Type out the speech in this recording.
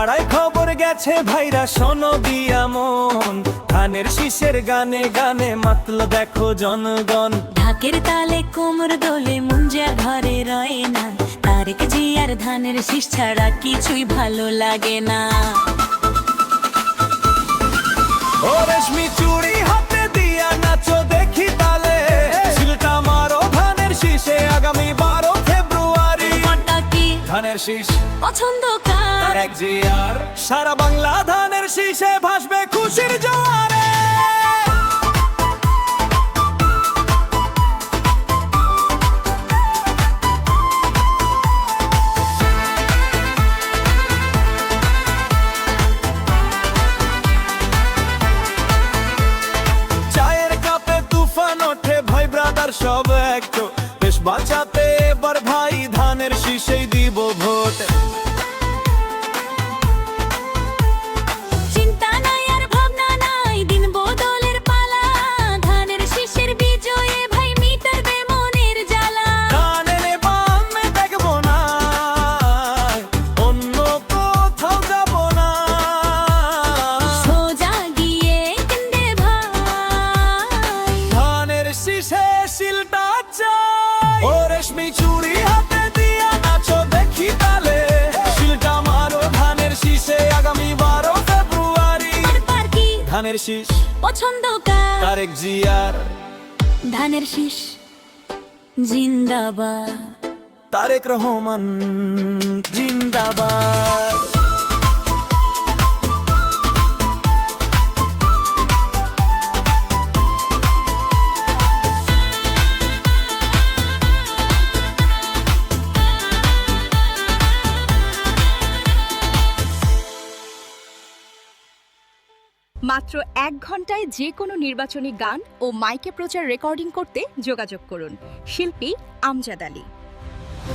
পাড়ায় খবর গেছে, ভাইরা শোনো দিয়া মন ধানের শীষের গানে গানে মাতল দেখো জনগণ। ঢাকের তালে কোমর দোলে মুঞ্জা ঘরে রয়ে না। তারেক জিয়ার ধানের শীষ ছাড়া কিছুই ভালো লাগে না। ধানের শীষ। পছন্দ কার? এক জিয়ার। সারা বাংলা ধানের শীষে ভাসবে খুশির জোয়ারে। চায়ের শীষে শিলটা চাই। ও রেশমি চুড়ি হাতে দিয়া নাচো দেখি তালে। শিলটা মারো ধানের শীষে আগামী বারো ফেব্রুয়ারি। ধানের শীষ। পছন্দ তারেক জিয়ার। ধানের শীষ। জিন্দাবাদ। তারেক রহমান জিন্দাবাদ। মাত্র এক ঘন্টায় যে কোনো নির্বাচনী গান ও মাইকে প্রচার রেকর্ডিং করতে যোগাযোগ করুন। শিল্পী আমজাদ আলী।